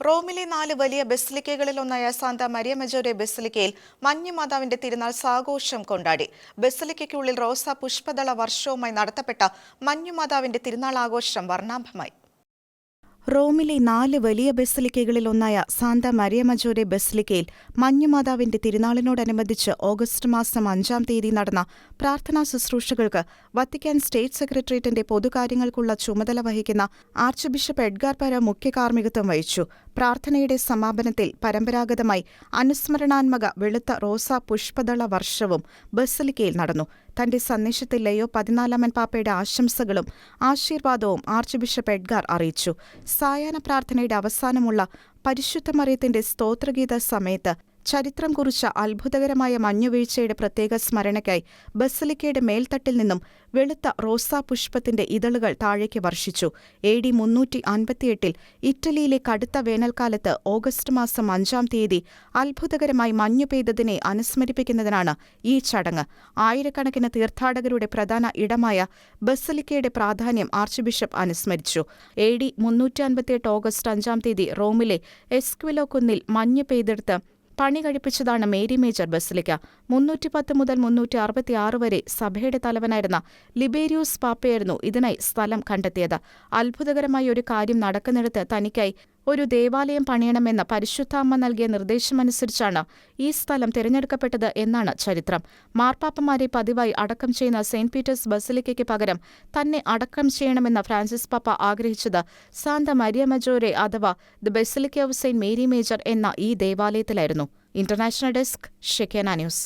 റോമിലെ നാല് വലിയ ബസിലിക്കകളിലൊന്നായ സാന്ത മരിയ മജോരെ ബസിലിക്കയിൽ മഞ്ഞുമാതാവിന്റെ തിരുനാൾ സാഘോഷം കൊണ്ടാടി. ബസിലിക്കയ്ക്കുള്ളിൽ റോസ പുഷ്പദള വർഷവുമായി നടത്തപ്പെട്ട മഞ്ഞുമാതാവിന്റെ തിരുനാൾ ആഘോഷം വർണാഭമായി. റോമിലെ നാല് വലിയ ബസ്ലിക്കകളിലൊന്നായ സാന്ത മരിയ മജോരെ ബസിലിക്കയിൽ മഞ്ഞുമാതാവിന്റെ തിരുനാളിനോടനുബന്ധിച്ച് ഓഗസ്റ്റ് മാസം അഞ്ചാം തീയതി നടന്ന പ്രാർത്ഥനാ ശുശ്രൂഷകൾക്ക് വത്തിക്കാൻ സ്റ്റേറ്റ് സെക്രട്ടേറിയറ്റിന്റെ പൊതുകാര്യങ്ങൾക്കുള്ള ചുമതല വഹിക്കുന്ന ആർച്ച് ബിഷപ്പ് എഡ്ഗാർ പര മുഖ്യ കാർമ്മികത്വം വഹിച്ചു. പ്രാർത്ഥനയുടെ സമാപനത്തിൽ പരമ്പരാഗതമായി അനുസ്മരണാത്മക വെളുത്ത റോസാ പുഷ്പദള വർഷവും ബസിലിക്കയിൽ നടന്നു. തന്റെ സന്ദേശത്തിൽ ലയോ പതിനാലാമൻ പാപ്പയുടെ ആശംസകളും ആശീർവാദവും ആർച്ച് ബിഷപ്പ് എഡ്ഗാർ അറിയിച്ചു. സായാഹ്ന പ്രാർത്ഥനയുടെ അവസാനമുള്ള പരിശുദ്ധ മറിയത്തിന്റെ സ്തോത്രഗീത സമയത്ത് ചരിത്രം കുറിച്ച അത്ഭുതകരമായ മഞ്ഞുവീഴ്ചയുടെ പ്രത്യേക സ്മരണയ്ക്കായി ബസലിക്കയുടെ മേൽത്തട്ടിൽ നിന്നും വെളുത്ത റോസാ പുഷ്പത്തിന്റെ ഇതളുകൾ താഴേക്ക് വർഷിച്ചു. എ ഡി മുന്നൂറ്റി അൻപത്തിയെട്ടിൽ ഇറ്റലിയിലെ കടുത്ത വേനൽക്കാലത്ത് ഓഗസ്റ്റ് മാസം അഞ്ചാം തീയതി അത്ഭുതകരമായി മഞ്ഞു പെയ്തതിനെ അനുസ്മരിപ്പിക്കുന്നതിനാണ് ഈ ചടങ്ങ്. ആയിരക്കണക്കിന് തീർത്ഥാടകരുടെ പ്രധാന ഇടമായ ബസലിക്കയുടെ പ്രാധാന്യം ആർച്ച് ബിഷപ്പ് അനുസ്മരിച്ചു. എ ഡി മുന്നൂറ്റി അൻപത്തിയെട്ട് ഓഗസ്റ്റ് അഞ്ചാം തീയതി റോമിലെ എസ്ക്വിലോ കുന്നിൽ മഞ്ഞ് പെയ്തെടുത്ത് പണി കഴിപ്പിച്ചതാണ് മേരി മേജർ ബസിലിക്ക മുന്നൂറ്റിപ്പത്ത് മുതൽ മുന്നൂറ്റി അറുപത്തിയാറ് വരെ സഭയുടെ തലവനായിരുന്ന ലിബേരിയൂസ് പാപ്പയായിരുന്നു ഇതിനായി സ്ഥലം കണ്ടെത്തിയത്. അത്ഭുതകരമായ ഒരു കാര്യം നടക്കുന്നിടത്ത് തനിക്കായി ഒരു ദേവാലയം പണിയണമെന്ന പരിശുദ്ധാമ്മ നൽകിയ നിർദ്ദേശമനുസരിച്ചാണ് ഈ സ്ഥലം തിരഞ്ഞെടുക്കപ്പെട്ടത് എന്നാണ് ചരിത്രം. മാർപ്പാപ്പമാരെ പതിവായി അടക്കം ചെയ്യുന്ന സെയിന്റ് പീറ്റേഴ്സ് ബസലിക്കയ്ക്ക് പകരം തന്നെ അടക്കം ചെയ്യണമെന്ന ഫ്രാൻസിസ് പാപ്പ ആഗ്രഹിച്ചത് സാന്ത മരിയ മജോരെ അഥവാ the basilica of Saint Mary Major എന്ന ഈ ദേവാലയത്തിലായിരുന്നു. International desk Shekinah News.